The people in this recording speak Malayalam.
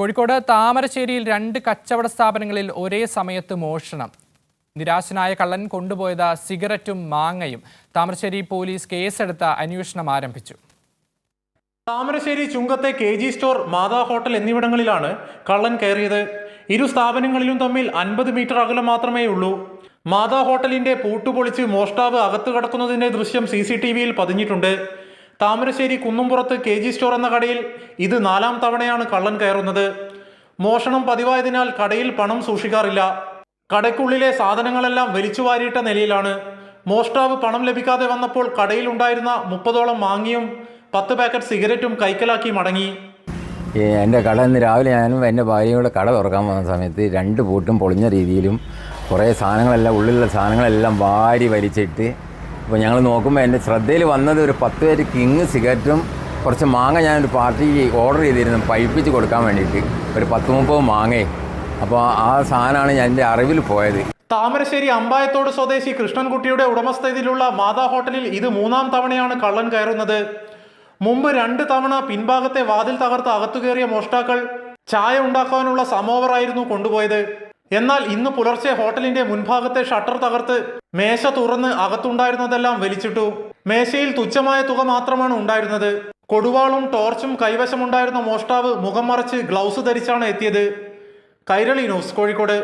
കോഴിക്കോട് താമരശ്ശേരിയിൽ രണ്ട് കച്ചവട സ്ഥാപനങ്ങളിൽ ഒരേ സമയത്ത് മോഷണം. നിരാശനായ കള്ളൻ കൊണ്ടുപോയത് സിഗരറ്റും മാങ്ങയും. താമരശ്ശേരി പോലീസ് കേസെടുത്ത് അന്വേഷണം ആരംഭിച്ചു. Thamarassery ചുങ്കത്തെ K G store Matha hotel എന്നിവിടങ്ങളിലാണ് കള്ളൻ കയറിയത്. ഇരു സ്ഥാപനങ്ങളിലും തമ്മിൽ അൻപത് മീറ്റർ അകലം മാത്രമേ ഉള്ളൂ. മാതാ ഹോട്ടലിന്റെ പൂട്ടുപൊളിച്ച് മോഷ്ടാവ് അകത്ത് കടക്കുന്നതിന്റെ ദൃശ്യം സി സി ടി വിയിൽ പതിഞ്ഞിട്ടുണ്ട്. താമരശ്ശേരി കുന്നുംപുറത്ത് കെ ജി സ്റ്റോർ എന്ന കടയിൽ ഇത് നാലാം തവണയാണ് കള്ളൻ കയറുന്നത്. മോഷണം പതിവായതിനാൽ കടയിൽ പണം സൂക്ഷിക്കാറില്ല. കടയ്ക്കുള്ളിലെ സാധനങ്ങളെല്ലാം വലിച്ചു വാരിയിട്ട നിലയിലാണ്. മോഷ്ടാവ് പണം ലഭിക്കാതെ വന്നപ്പോൾ കടയിൽ ഉണ്ടായിരുന്ന മുപ്പതോളം മാങ്ങിയും പത്ത് പാക്കറ്റ് സിഗരറ്റും കൈക്കലാക്കി മടങ്ങി. എന്റെ കട ഇന്ന് രാവിലെ ഞാനും എന്റെ ഭാര്യയും കൂടെ കട തുറക്കാൻ വന്ന സമയത്ത് രണ്ട് പൂട്ടും പൊളിഞ്ഞ രീതിയിലും കുറേ സാധനങ്ങളെല്ലാം ഉള്ളിലുള്ള സാധനങ്ങളെല്ലാം വാരി വലിച്ചിട്ട് അപ്പോൾ ഞങ്ങൾ നോക്കുമ്പോൾ എന്റെ ശ്രദ്ധയിൽ വന്നത് ഒരു പത്ത് പേര് കിങ് സിഗരറ്റും കുറച്ച് മാങ്ങ ഞാനൊരു പാർട്ടിക്ക് ഓർഡർ ചെയ്തിരുന്നു പഴിപ്പിച്ച് കൊടുക്കാൻ വേണ്ടിയിട്ട്. ഒരു പത്ത് മുപ്പത് മാങ്ങേ. അപ്പോൾ ആ സാധനമാണ് ഞാൻ എന്റെ അറിവിൽ പോയത്. താമരശ്ശേരി അമ്പായത്തോട് സ്വദേശി കൃഷ്ണൻകുട്ടിയുടെ ഉടമസ്ഥതയിലുള്ള മാതാ ഹോട്ടലിൽ ഇത് മൂന്നാം തവണയാണ് കള്ളൻ കയറുന്നത്. മുമ്പ് രണ്ട് തവണ പിൻഭാഗത്തെ വാതിൽ തകർത്ത് അകത്തു കയറിയ മോഷ്ടാക്കൾ ചായ ഉണ്ടാക്കാനുള്ള സമോവറായിരുന്നു കൊണ്ടുപോയത്. എന്നാൽ ഇന്ന് പുലർച്ചെ ഹോട്ടലിന്റെ മുൻഭാഗത്തെ ഷട്ടർ തകർത്ത് മേശ തുറന്ന് അകത്തുണ്ടായിരുന്നതെല്ലാം വലിച്ചിട്ടു. മേശയിൽ തുച്ഛമായ തുക മാത്രമാണ് ഉണ്ടായിരുന്നത്. കൊടുവാളും ടോർച്ചും കൈവശമുണ്ടായിരുന്ന മോഷ്ടാവ് മുഖം മറച്ച് ഗ്ലൗസ് ധരിച്ചാണ് എത്തിയത്. കൈരളി ന്യൂസ് കോഴിക്കോട്.